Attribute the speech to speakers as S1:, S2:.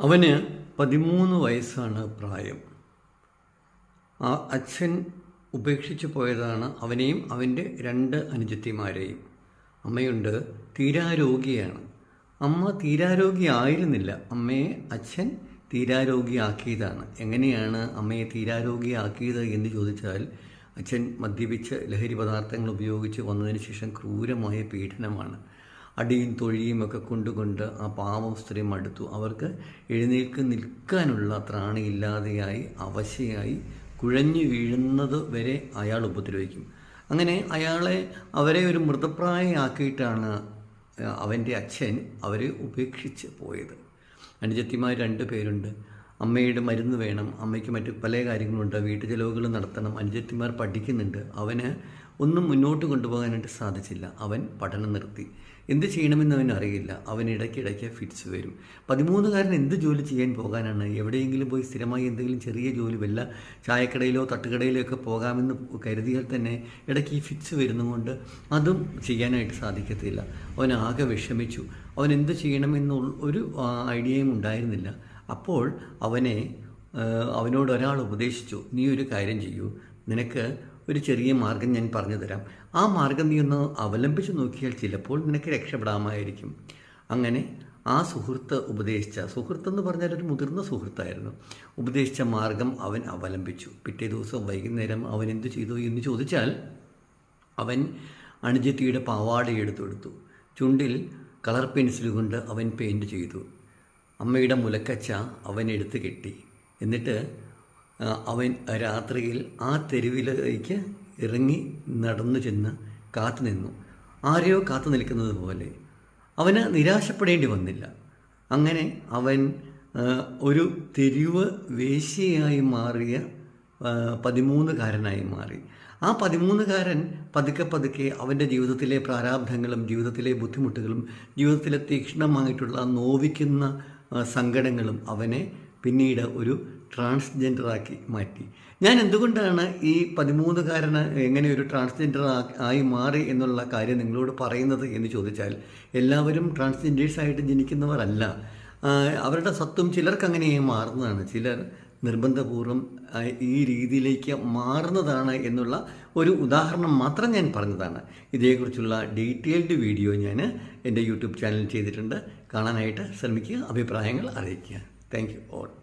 S1: അവന് പതിമൂന്ന് വയസ്സാണ് പ്രായം. ആ അച്ഛൻ ഉപേക്ഷിച്ചു പോയതാണ് അവനെയും അവന്റെ രണ്ട് അനുജത്തിമാരെയും. അമ്മയുണ്ട് തീരാരോഗിയാണ്. അമ്മ തീരാരോഗിയായിരുന്നില്ല അമ്മയെ അച്ഛൻ തീരാരോഗിയാക്കിയതാണ്. എങ്ങനെയാണ് അമ്മയെ തീരാരോഗിയാക്കിയത് എന്ന് ചോദിച്ചാൽ അച്ഛൻ മദ്യപിച്ച് ലഹരി പദാർത്ഥങ്ങൾ ഉപയോഗിച്ച് വന്നതിന് ശേഷം ക്രൂരമായ പീഡനമാണ്. അടിയും തൊഴിയും ഒക്കെ കൊണ്ടുകൊണ്ട് ആ പാവം സ്ത്രീ മടുത്തു. അവർക്ക് എഴുന്നേൽക്ക് നിൽക്കാനുള്ള ത്രാണിയില്ലാതെയായി അവശയായി കുഴഞ്ഞു വീഴുന്നത് വരെ അയാൾ ഉപദ്രവിക്കും. അങ്ങനെ അയാളെ അവരെ ഒരു മൃതപ്രായമാക്കിയിട്ടാണ് അവന്റെ അച്ഛൻ അവരെ ഉപേക്ഷിച്ച് പോയത്. അനുജത്തിമാർ രണ്ട് പേരുണ്ട്. അമ്മയുടെ മരുന്ന് വേണം അമ്മയ്ക്ക് മറ്റു പല കാര്യങ്ങളുണ്ട് വീട്ടു ചിലവുകൾ നടത്തണം അനുജത്തിമാർ പഠിക്കുന്നുണ്ട് അവന് ഒന്നും മുന്നോട്ട് കൊണ്ടുപോകാനായിട്ട് സാധിച്ചില്ല. അവൻ പഠനം നിർത്തി. എന്ത് ചെയ്യണമെന്ന് അവൻ അറിയില്ല. അവൻ ഇടയ്ക്കിടയ്ക്ക് ഫിറ്റ്സ് വരും. പതിമൂന്നുകാരൻ എന്ത് ജോലി ചെയ്യാൻ പോകാനാണ്? എവിടെയെങ്കിലും പോയി സ്ഥിരമായി എന്തെങ്കിലും ചെറിയ ജോലി വല്ല ചായക്കടയിലോ തട്ടുകടയിലോ ഒക്കെ പോകാമെന്ന് കരുതിയാൽ തന്നെ ഇടയ്ക്ക് ഈ ഫിറ്റ്സ് വരുന്നതുകൊണ്ട് അതും ചെയ്യാനായിട്ട് സാധിക്കത്തില്ല. അവൻ ആകെ വിഷമിച്ചു. അവൻ എന്ത് ചെയ്യണമെന്നുള്ള ഒരു ഐഡിയയും ഉണ്ടായിരുന്നില്ല. അപ്പോൾ അവനെ അവനോട് ഒരാൾ ഉപദേശിച്ചു നീ ഒരു കാര്യം ചെയ്യൂ നിനക്ക് ഒരു ചെറിയ മാർഗം ഞാൻ പറഞ്ഞു തരാം. ആ മാർഗം നീ ഒന്ന് അവലംബിച്ച് നോക്കിയാൽ ചിലപ്പോൾ നിനക്ക് രക്ഷപ്പെടാമായിരിക്കും. അങ്ങനെ ആ സുഹൃത്ത് ഉപദേശിച്ച സുഹൃത്ത് എന്ന് പറഞ്ഞാൽ ഒരു മുതിർന്ന സുഹൃത്തായിരുന്നു. ഉപദേശിച്ച മാർഗം അവൻ അവലംബിച്ചു. പിറ്റേ ദിവസം വൈകുന്നേരം അവൻ എന്തു ചെയ്തു എന്ന് ചോദിച്ചാൽ അവൻ അണുജത്തിയുടെ പാവാടയെടുത്തെടുത്തു. ചുണ്ടിൽ കളർ പെൻസിൽ കൊണ്ട് അവൻ പെയിന്റ് ചെയ്തു. അമ്മയുടെ മുലക്കച്ച അവൻ എടുത്ത് കെട്ടി. എന്നിട്ട് അവൻ രാത്രിയിൽ ആ തെരുവിലേക്ക് ഇറങ്ങി നടന്നു ചെന്ന് കാത്തു നിന്നു. ആരെയോ കാത്തു നിൽക്കുന്നത് പോലെ. അവന് നിരാശപ്പെടേണ്ടി വന്നില്ല. അങ്ങനെ അവൻ ഒരു തെരുവ് വേശ്യയായി മാറിയ പതിമൂന്നുകാരനായി മാറി. ആ പതിമൂന്നുകാരൻ പതുക്കെ പതുക്കെ അവന്റെ ജീവിതത്തിലെ പ്രാരാബ്ധങ്ങളും ജീവിതത്തിലെ ബുദ്ധിമുട്ടുകളും ജീവിതത്തിലെ തീക്ഷ്ണമായിട്ടുള്ള നോവിക്കുന്ന സങ്കടങ്ങളും അവനെ പിന്നീട് ഒരു ട്രാൻസ്ജെൻഡറാക്കി മാറ്റി. ഞാൻ എന്തുകൊണ്ടാണ് ഈ പതിമൂന്നുകാരന് എങ്ങനെ ഒരു ട്രാൻസ്ജെൻഡർ ആയി മാറി എന്നുള്ള കാര്യം നിങ്ങളോട് പറയുന്നത് എന്ന് ചോദിച്ചാൽ എല്ലാവരും ട്രാൻസ്ജെൻഡേഴ്സായിട്ട് ജനിക്കുന്നവരല്ല. അവരുടെ സത്വം ചിലർക്ക് അങ്ങനെ മാറുന്നതാണ്. ചിലർ നിർബന്ധപൂർവം ഈ രീതിയിലേക്ക് മാറുന്നതാണ് എന്നുള്ള ഒരു ഉദാഹരണം മാത്രം ഞാൻ പറഞ്ഞതാണ്. ഇതേക്കുറിച്ചുള്ള ഡീറ്റെയിൽഡ് വീഡിയോ ഞാൻ എന്റെ യൂട്യൂബ് ചാനൽ ചെയ്തിട്ടുണ്ട്. കാണാനായിട്ട് ശ്രമിക്കുക അഭിപ്രായങ്ങൾ അറിയിക്കുക. Thank you all.